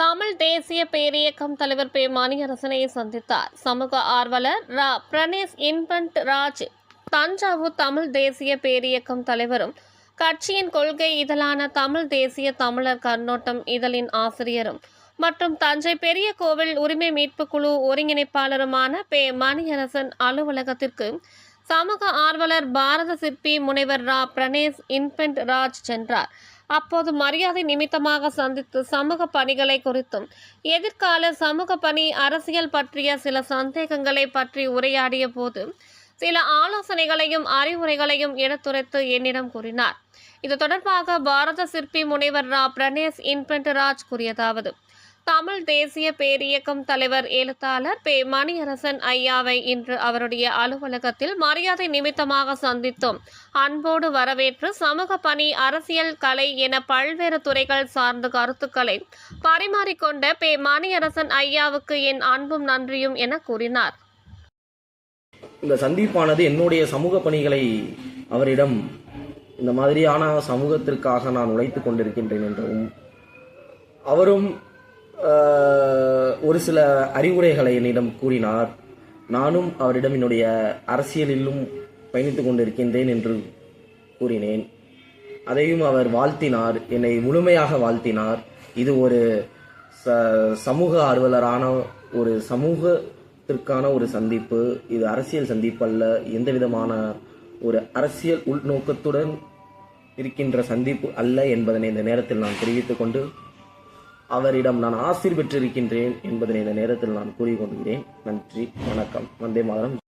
தமிழ் தேசிய பேரியக்கம் தலைவர் பே மணியரசனை சந்தித்தார். சமூக ஆர்வலர் ரா. பிரணேஷ் இன்பன்ட் ராஜ் தஞ்சாவூர் தமிழ் தேசிய பேரியக்கம் தலைவரும் கட்சியின் கொள்கை இதழான தமிழ் தேசிய தமிழர் கண்ணோட்டம் இதழின் ஆசிரியரும் மற்றும் தஞ்சை பெரிய கோவில் உரிமை மீட்பு குழு ஒருங்கிணைப்பாளருமான பே மணியரசன் அலுவலகத்திற்கு சமூக ஆர்வலர் பாரத சிற்பி முனைவர் ரா. பிரணேஷ் இன்பென்ட் ராஜ் சென்றார். அப்போது மரியாதை நிமித்தமாக சந்தித்து சமூக பணிகளை குறித்தும் எதிர்கால சமூக பணி அரசியல் பற்றிய சில சந்தேகங்களை பற்றி உரையாடிய போது சில ஆலோசனைகளையும் அறிவுரைகளையும் எடுத்துரைத்து என்னிடம் கூறினார். இது தொடர்பாக பாரத சிற்பி முனைவர் ரா. பிரணேஷ் இன்பென்ட் ராஜ் கூறியதாவது தமிழ் தேசிய பேரியக்கம் தலைவர் எழுத்தாளர் பே மணியரசன் ஐயாவை இன்று அவருடைய அலுவலகத்தில் மரியாதை நிமித்தமாக சந்தித்தோம். அன்போடு வரவேற்று சமூக பணி அரசியல் கலை என பல்வேறு துறைகள் சார்ந்த கருத்துக்களை பரிமாறிக்கொண்ட பே மணியரசன் ஐயாவுக்கு என் அன்பும் நன்றியும் என கூறினார். இந்த சந்திப்பானது என்னுடைய சமூக பணிகளை அவரிடம் இந்த மாதிரியான சமூகத்திற்காக நான் உழைத்துக் கொண்டிருக்கின்றேன் என்றும் அவரும் ஒரு சில அறிவுரைகளை என்னிடம் கூறினார். நானும் அவரிடம் என்னுடைய அரசியலிலும் பயணித்து கொண்டிருக்கின்றேன் என்று கூறினேன். அதையும் அவர் வாழ்த்தினார் என்னை முழுமையாக வாழ்த்தினார். இது ஒரு ச சமூக ஆர்வலரான ஒரு சமூகத்திற்கான ஒரு சந்திப்பு. இது அரசியல் சந்திப்பு அல்ல எந்த விதமான ஒரு அரசியல் உள்நோக்கத்துடன் இருக்கின்ற சந்திப்பு அல்ல என்பதனை இந்த நேரத்தில் நான் தெரிவித்துக் கொண்டு அவரிடம் நான் ஆசிர் பெற்றிருக்கின்றேன் என்பதனை இந்த நேரத்தில் நான் கூறிக்கொள்கிறேன். நன்றி வணக்கம். வந்தே மாதரம்.